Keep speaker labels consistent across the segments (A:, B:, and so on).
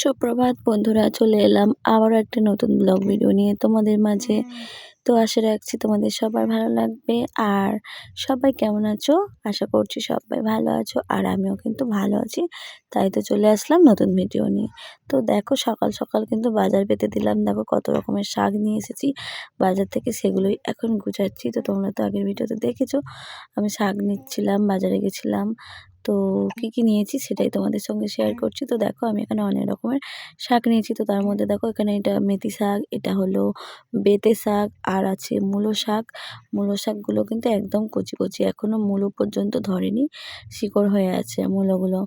A: সুপ্রভাত বন্ধুরা, চলে এলাম আবারও একটা নতুন ব্লগ ভিডিও নিয়ে তোমাদের মাঝে। তো আশা রাখছি তোমাদের সবার ভালো লাগবে। আর সবাই কেমন আছো? আশা করছি সবাই ভালো আছো, আর আমিও কিন্তু ভালো আছি। তাই তো চলে আসলাম নতুন ভিডিও নিয়ে। তো দেখো, সকাল সকাল কিন্তু বাজার পেতে দিলাম। দেখো কত রকমের শাক নিয়ে এসেছি। বাজার থেকে সেগুলোই এখন গুছাচ্ছি। তো তোমরা তো আগের ভিডিওতে দেখেছ, আমি শাক নিচ্ছিলাম, বাজারে গেছিলাম। তো কী কী নিয়েছি সেটাই তোমাদের সঙ্গে শেয়ার করছি। তো দেখো আমি এখানে অনেক রকমের শাক নিয়েছি। তো তার মধ্যে দেখো এখানে এটা মেথি শাক এটা হলো বেতে শাক আর আছে মূলো শাক। মূলো শাকগুলো কিন্তু একদম কচি কচি এখনও মূলো পর্যন্ত ধরেনি শিকড় হয়ে আছে মূলোগুলো।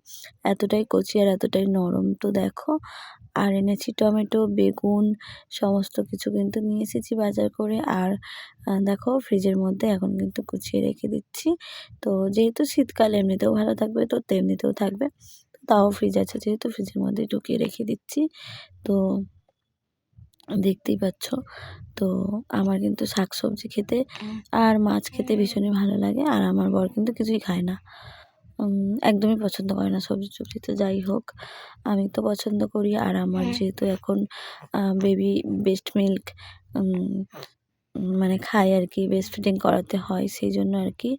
A: এতটাই কচি আর এতটাই নরম। তো দেখো আর এনেছি টমেটো, বেগুন, সমস্ত কিছু কিন্তু নিয়ে এসেছি বাজার করে। আর দেখো ফ্রিজের মধ্যে এখন কিন্তু গুছিয়ে রেখে দিচ্ছি। তো যেহেতু শীতকাল এমনিতেও ভালো থাকবে, তো তেমনিতেও থাকবে। তাও ফ্রিজ আছে যেহেতু ফ্রিজের মধ্যে ঢুকিয়ে রেখে দিচ্ছি। তো দেখতেই পাচ্ছ। তো আমার কিন্তু শাক সবজি খেতে আর মাছ খেতে ভীষণই ভালো লাগে। আর আমার বর কিন্তু কিছুই খায় না। একদমই পছন্দ করে না সবজি টবজি তো যাই হোক আমি তো পছন্দ করি। আর আমার যেহেতু এখন বেবি বেস্ট মিল্ক মানে খাই আর কি বেস্ট ফিডিং করাতে হয় সেই জন্য আর কি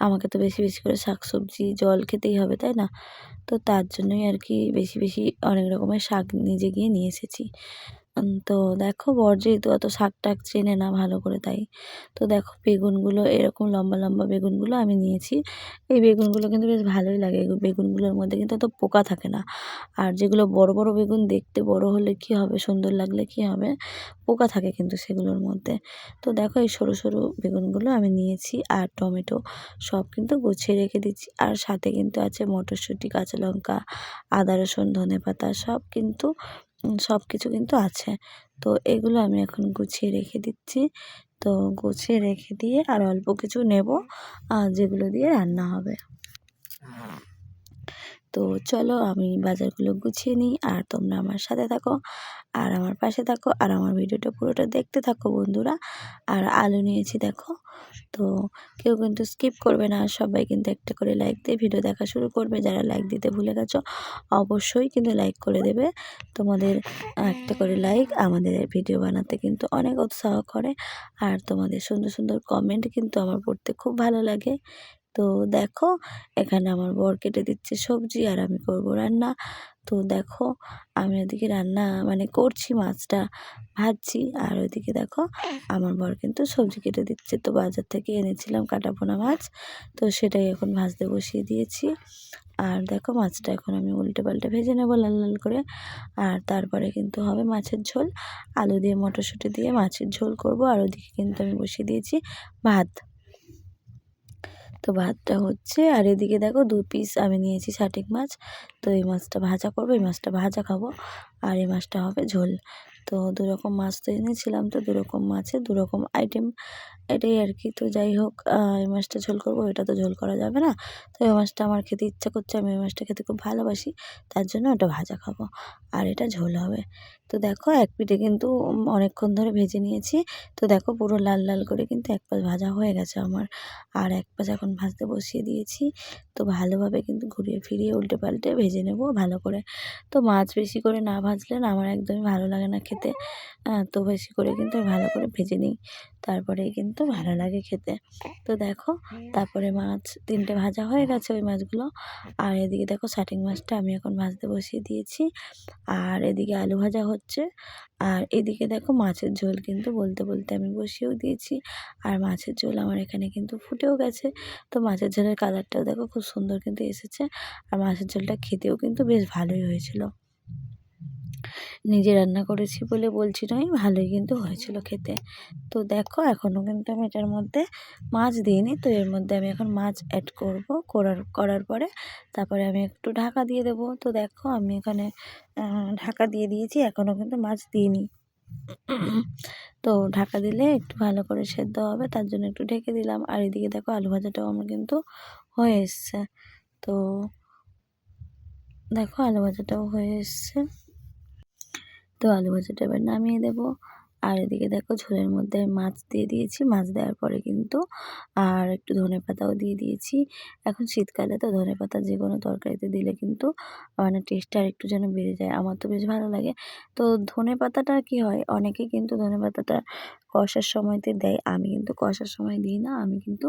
A: আমাকে তো বেশি বেশি করে শাক সবজি জল খেতেই হবে তাই না? তো তার জন্যই আর কি বেশি বেশি অনেক রকমের শাক নিজে গিয়ে নিয়ে এসেছি। তো দেখো বর যেহেতু অত শাক টাক চেনে না ভালো করে তাই। তো দেখো বেগুনগুলো, এরকম লম্বা লম্বা বেগুনগুলো আমি নিয়েছি। এই বেগুনগুলো কিন্তু বেশ ভালোই লাগে। বেগুনগুলোর মধ্যে কিন্তু অত পোকা থাকে না। আর যেগুলো বড় বড় বেগুন দেখতে বড় হলে কি হবে, সুন্দর লাগলে কি হবে, পোকা থাকে কিন্তু সেগুলোর মধ্যে। তো দেখো এই সরু সরু বেগুনগুলো আমি নিয়েছি আর টমেটো সব কিন্তু গুছিয়ে রেখে দিচ্ছি। আর সাথে কিন্তু আছে মটরশুঁটি, কাঁচা লঙ্কা, আদা, রসুন ধনে পাতা সব কিন্তু সব কিছু কিন্তু আছে। তো এগুলো আমি এখন গুছিয়ে রেখে দিচ্ছি। তো গুছিয়ে রেখে দিয়ে আর অল্প কিছু নেব যেগুলো দিয়ে রান্না হবে। তো চলো আমি বাজারগুলো গুছিয়ে নিই আর তোমরা আমার সাথে থাকো, আর আমার পাশে থাকো, আর আমার ভিডিওটা পুরোটা দেখতে থাকো বন্ধুরা। আর আলু নিয়েছি দেখো, তো কেউ কিন্তু স্কিপ করবে না, সবাই কিন্তু একটা করে লাইক দিয়ে ভিডিও দেখা শুরু করবে। যারা লাইক দিতে ভুলে গেছো, অবশ্যই কিন্তু লাইক করে দেবে। তোমাদের একটা করে লাইক আমাদের ভিডিও বানাতে কিন্তু অনেক উৎসাহ করে, আর তোমাদের সুন্দর সুন্দর কমেন্ট কিন্তু আমার পড়তে খুব ভালো লাগে। তো দেখো, এখানে আমার বর কেটে দিচ্ছে সবজি আর আমি করব রান্না। তো দেখো, আমি ওদিকে রান্না মানে করছি, মাছটা ভাজছি। আর ওইদিকে দেখো, আমার বর কিন্তু সবজি কেটে দিচ্ছে। তো বাজার থেকে এনেছিলাম কাটাপোনা মাছ, তো সেটাই এখন ভাজতে বসিয়ে দিয়েছি। আর দেখো, মাছটা এখন আমি উল্টে পাল্টে ভেজে নেব লাল লাল করে। আর তারপরে কিন্তু হবে মাছের ঝোল। আলু দিয়ে মটরশুঁটি দিয়ে মাছের ঝোল করব। আর ওদিকে কিন্তু আমি বসিয়ে দিয়েছি ভাত। তো ভাতটা হচ্ছে, আর এদিকে দেখো দু পিস আমি নিয়েছি শাটিক মাছ। তো এই মাছটা ভাজা করব, এই মাছটা ভাজা খাব, আর এই মাছটা হবে ঝোল। তো দুরকম মাছ তো এনেছিলাম তো দুরকম মাছে দুরকম আইটেম এটাই আর কি। তো যাই হোক এই মাছটা ঝোল করব, এটা তো ঝোল করা যাবে না। তো এই মাছটা আমার খেতে ইচ্ছা করছে, আমি এই মাছটা খেতে খুব ভালোবাসি, তার জন্য ওটা ভাজা খাব। আর এটা ঝোল হবে। তো দেখো, এক পিঠে কিন্তু অনেকক্ষণ ধরে ভেজে নিয়েছি। তো দেখো, পুরো লাল লাল করে কিন্তু এক পাশ ভাজা হয়ে গেছে আমার। আর এক পাশ এখন ভাজতে বসিয়ে দিয়েছি। তো ভালোভাবে কিন্তু ঘুরিয়ে ফিরিয়ে উল্টে পাল্টে ভেজে নেব ভালো করে। তো মাছ বেশি করে না ভাজলে না আমার একদমই ভালো লাগে না খেতে। তো বেশি করে কিন্তু ভালো করে ভেজে নিই। তারপরেই কিন্তু ভালো লাগে খেতে। তো দেখো, তারপরে মাছ তিনটে ভাজা হয়ে গেছে ওই মাছগুলো। আর এদিকে দেখো শাটিং মাছটা আমি এখন ভাজতে বসিয়ে দিয়েছি। আর এদিকে আলু ভাজা হচ্ছে। আর এদিকে দেখো মাছের ঝোল কিন্তু বলতে বলতে আমি বসিয়েও দিয়েছি। আর মাছের ঝোল আমার এখানে কিন্তু ফুটেও গেছে। তো মাছের ঝোলের কালারটাও দেখো খুব সুন্দর কিন্তু এসেছে। আর মাছের ঝোলটা খেতেও কিন্তু বেশ ভালোই হয়েছিল। নিজে রান্না করেছি বলে বলছি নয়, ভালোই কিন্তু হয়েছিল খেতে। তো দেখো এখনও কিন্তু আমি এটার মধ্যে মাছ দিইনি। তো এর মধ্যে আমি এখন মাছ অ্যাড করব। করার করার পরে তারপরে আমি একটু ঢাকা দিয়ে দেবো। তো দেখো, আমি এখানে ঢাকা দিয়ে দিয়েছি এখনও কিন্তু মাছ দিইনি। তো ঢাকা দিলে একটু ভালো করে সেদ্ধ হবে, তার জন্য একটু ঢেকে দিলাম। আর এদিকে দেখো, আলু ভাজাটাও আমার কিন্তু হয়ে এসছে তো দেখো আলু ভাজাটাও হয়ে এসছে তো আলু ভাজাটা এবার নামিয়ে দেবো। আর এদিকে দেখো ঝোলের মধ্যে মাছ দিয়ে দিয়েছি। মাছ দেওয়ার পরে কিন্তু আর একটু ধনে পাতাও দিয়ে দিয়েছি। এখন শীতকালে তো ধনে পাতা যে কোনো তরকারিতে দিলে কিন্তু মানে টেস্টটা আর একটু যেন বেড়ে যায়। আমার তো বেশ ভালো লাগে। তো ধনে পাতাটা কি হয়? অনেকে কিন্তু ধনে পাতাটা কষার সময়তে দেয়। আমি কিন্তু কষার সময় দিই না। আমি কিন্তু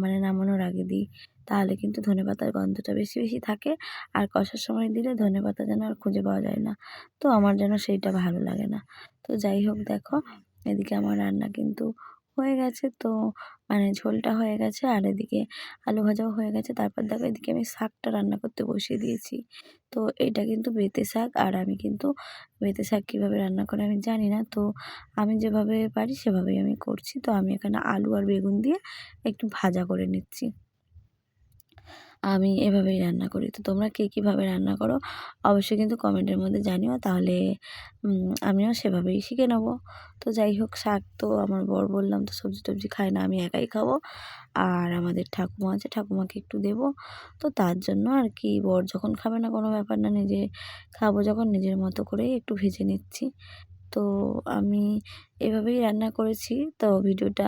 A: মানে নামানোর আগে দিই। তাহলে কিন্তু ধনে পাতার গন্ধটা বেশি বেশি থাকে। আর কষার সময় দিলে ধনে পাতা যেন আর খুঁজে পাওয়া যায় না। তো আমার যেন সেইটা ভালো লাগে না। তো যাই হোক দেখো এদিকে আমার রান্না কিন্তু হয়ে গেছে। তো মানে ঝোলটা হয়ে গেছে আর এদিকে আলু ভাজাও হয়ে গেছে। তারপর দেখো এদিকে আমি শাকটা রান্না করতে বসিয়ে দিয়েছি। তো এটা কিন্তু বেতে শাক আর আমি কিন্তু বেতে শাক কীভাবে রান্না করে আমি জানি না। তো আমি যেভাবে পারি সেভাবেই আমি করছি। তো আমি এখানে আলু আর বেগুন দিয়ে একটু ভাজা করে নিচ্ছি। আমি এভাবেই রান্না করি। তো তোমরা কে কীভাবে রান্না করো অবশ্যই কিন্তু কমেন্টের মধ্যে জানিও, তাহলে আমিও সেভাবেই শিখে নেব। তো যাই হোক, শাক তো আমার বর বললাম, তো সবজি টবজি খায় না, আমি একাই খাব। আর আমাদের ঠাকুমা আছে, ঠাকুমাকে একটু দেবো। তো তার জন্য আর কি, বর যখন খাবে না কোনো ব্যাপার না, নিজে খাব যখন, নিজের মতো করেই একটু ভেজে নিচ্ছি। তো আমি এভাবেই রান্না করেছি। তো ভিডিওটা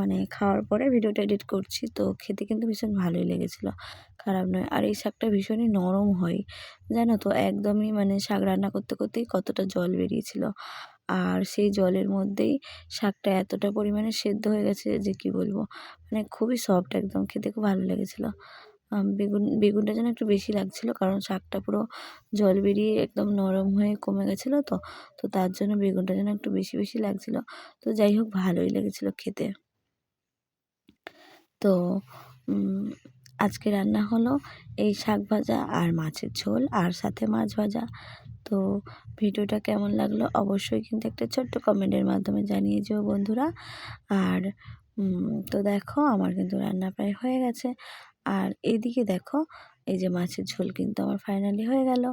A: মানে খাওয়ার পরে ভিডিওটা এডিট করছি। তো খেতে কিন্তু ভীষণ ভালোই লেগেছিলো। খারাপ নয়। আর এই শাকটা ভীষণই নরম হয়। জানো তো, একদমই মানে শাক রান্না করতে করতেই কতটা জল বেরিয়েছিল। আর সেই জলের মধ্যেই শাকটা এতটা পরিমাণে সেদ্ধ হয়ে গেছে যে কি বলব? মানে খুবই সফট একদম। খেতে খুব ভালো লেগেছিলো। বেগুন, বেগুনটা যেন একটু বেশি লাগছিল, কারণ শাকটা পুরো জল বেরিয়ে একদম নরম হয়ে কমে গেছিল তো তো তার জন্য বেগুনটা যেন একটু বেশি বেশি লাগছিল। তো যাই হোক, ভালোই লেগেছিলো খেতে। তো আজকে রান্না হলো এই শাক ভাজা আর মাছের ঝোল আর সাথে মাছ ভাজা। তো ভিডিওটা কেমন লাগল অবশ্যই কিন্তু একটা ছোট্ট কমেন্টের মাধ্যমে জানিয়ে যেও বন্ধুরা। আর তো দেখো আমার কিন্তু রান্না প্রায় হয়ে গেছে। আর এদিকে দেখো এই যে মাছের ঝোল কিন্তু আমার ফাইনালি হয়ে গেল।